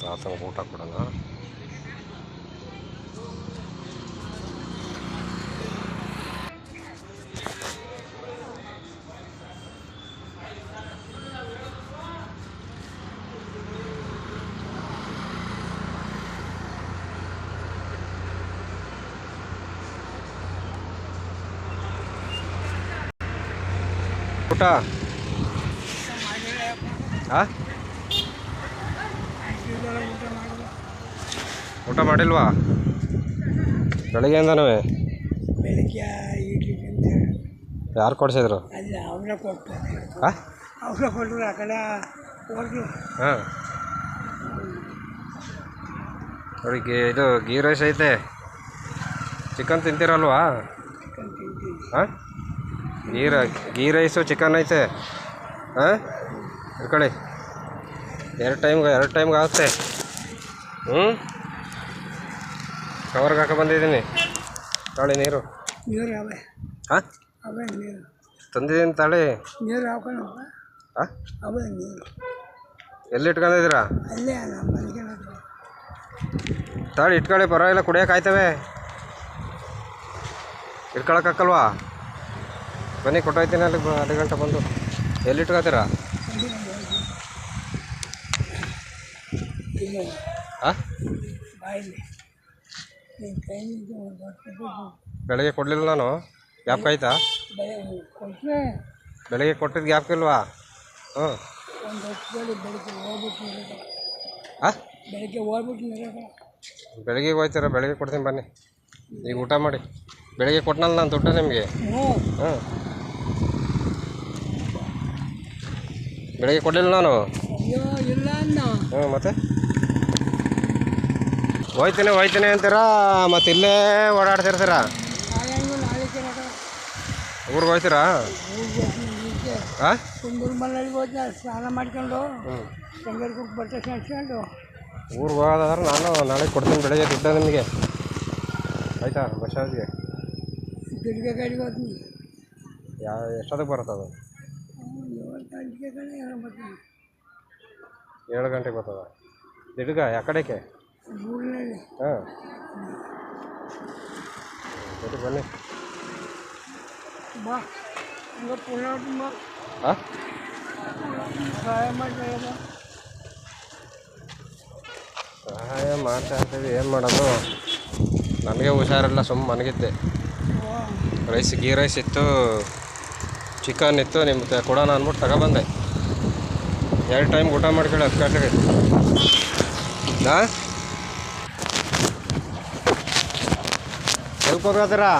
ಸಾತಂಗೆ ಊಟ ಕೊಡೋಣ ಊಟ? ಆ? ಊಟ ಮಾಡಿಲ್ವಾ? ಬೆಳಿಗ್ಗೆಯಿಂದನೂ ಬೆಳಿಗ್ಗೆ ಇಡ್ಲಿ ತಿಂದೆ ಯಾರು ಕೊಡ್ಸಿದ್ರು? ಅಲ್ಲ ಅವರ ಅವರ ಕೊಟ್ಟರು ಆ ಕಡೆ ಹಾಂ. ಅವ್ರಿಗೆ ಗೀ ಇದು ಗೀ ರೈಸ್ ಐತೆ. ಚಿಕನ್ ತಿಂತೀರಲ್ವಾ? ಹಾಂ ಗೀ ರೈ ಗೀ ರೈಸು ಚಿಕನ್ ಐತೆ. ಹಾಂ ಇಟ್ಕೊಳ್ಳಿ ಎರಡು ಟೈಮ್ಗೆ ಎರಡು ಟೈಮ್ಗೆ ಆಗುತ್ತೆ. ಹ್ಞೂ ಕವರ್ಗೆ ಹಾಕೋ ಬಂದಿದ್ದೀನಿ. ತಾಳಿ ನೀರು. ನೀರು ಅವೇ ಹಾಂ? ಅವೇ ನೀರು. ತಂದಿದ್ದೀನಿ ತಾಳಿ. ನೀರು ಹಾಕೊಂಡು ಹಾಂ? ಅವೇ ನೀರು. ಎಲ್ಲಿ ಇಟ್ಕೊಂಡಿದ್ದೀರಾ? ಅಲ್ಲೇ ತಾಳಿ ಇಟ್ಕೊಳ್ಳಿ ಪರವಾಗಿಲ್ಲ ಕುಡಿಯೋಕೆ ಆಯ್ತವೆ. ಇಟ್ಕೊಳಕ್ಕಾಗಲ್ವಾ ಬನ್ನಿ ಕೊಟ್ಟೋಯ್ತೀನಿ ಅಲ್ಲಿ ಅರ್ಧ ಗಂಟೆ ಬಂದು. ಎಲ್ಲಿ ಇಟ್ಕೊತೀರಾ? ಹಾಂ ಬೆಳಗ್ಗೆ ಕೊಡಲಿಲ್ಲ ನಾನು. ಗ್ಯಾಪ್ ಆಯ್ತಾ? ಬೆಳಗ್ಗೆ ಕೊಟ್ಟಿದ್ದು ಗ್ಯಾಪ್ ಇಲ್ವಾ? ಹ್ಞೂ ಹಾಂ ಬೆಳಗ್ಗೆ ಬೆಳಗ್ಗೆ ಬೆಳಗ್ಗೆ ಕೊಡ್ತೀನಿ ಬನ್ನಿ. ಈಗ ಊಟ ಮಾಡಿ. ಬೆಳಗ್ಗೆ ಕೊಟ್ಟನಲ್ಲ ನಾನು ದುಡ್ಡು ನಿಮಗೆ. ಹ್ಞೂ ಬೆಳಗ್ಗೆ ಕೊಡಲಿಲ್ಲ ನಾನು? ಅಯ್ಯೋ ಇಲ್ಲ ಅನ್ನ ಹ್ಞೂ ಮತ್ತೆ? ಹೋಯ್ತೇನೆ ಹೋಯ್ತೇನೆ ಅಂತೀರಾ? ಮತ್ತೆ ಇಲ್ಲೇ ಓಡಾಡ್ತಿರ್ತೀರಾ ಊರಿಗೆ ಹೋಯ್ತೀರಾ? ಹಾಂ ಸ್ನಾನ ಮಾಡ್ಕೊಂಡು ಬಟ್ಟೆ ಸಾಕ್ಸ್ಕೊಂಡು ಊರಿಗೆ ಹೋಗೋದಾದ್ರೆ ನಾನು ನಾಳೆ ಕೊಡ್ತೀನಿ ಬೆಳಗ್ಗೆ ದುಡ್ಡು ನಿಮಗೆ. ಆಯ್ತಾ ಬಸ್ ಯಾವ ಎಷ್ಟೊತ್ತಿಗೆ ಬರುತ್ತೆ ಅದು? ಏಳು ಗಂಟೆಗೆ ಏಳು ಬರ್ತದ? ದಿಡ್ಗ ಯಾಕಡೆಗೆ ಊರಿನಲ್ಲಿ. ಹಾಂ. ಸರಿ ಬನ್ನಿ. ಬಾ. ಹಂಗ ಪುನಃ ಬಾ ಹಾಂ ಸಹಾಯ ಮಾಡ್ತಾ ಸಹಾಯ ಮಾಡ್ತಾ ಇರ್ತೀವಿ ಏನು ಮಾಡೋದು? ನನಗೆ ಹುಷಾರಿಲ್ಲ ಸುಮ್ಮ ಮನಗಿದ್ದೆ ರೈಸ್ ಗೀ ರೈಸ್ ಇತ್ತು ಚಿಕನ್ ಇತ್ತು ನಿಮ್ಗೆ ಕೊಡೋಣ ಅಂದ್ಬಿಟ್ಟು ತಗೊಬಂದೆ. ಎರಡು ಟೈಮ್ ಊಟ ಮಾಡ್ಕೊಳ್ಳಿ ಹತ್ತು ಗಂಟೆಗೆ. ಹಾಂ ಎಲ್ಲಿ ಕೂತ್ಕೋತೀರಾ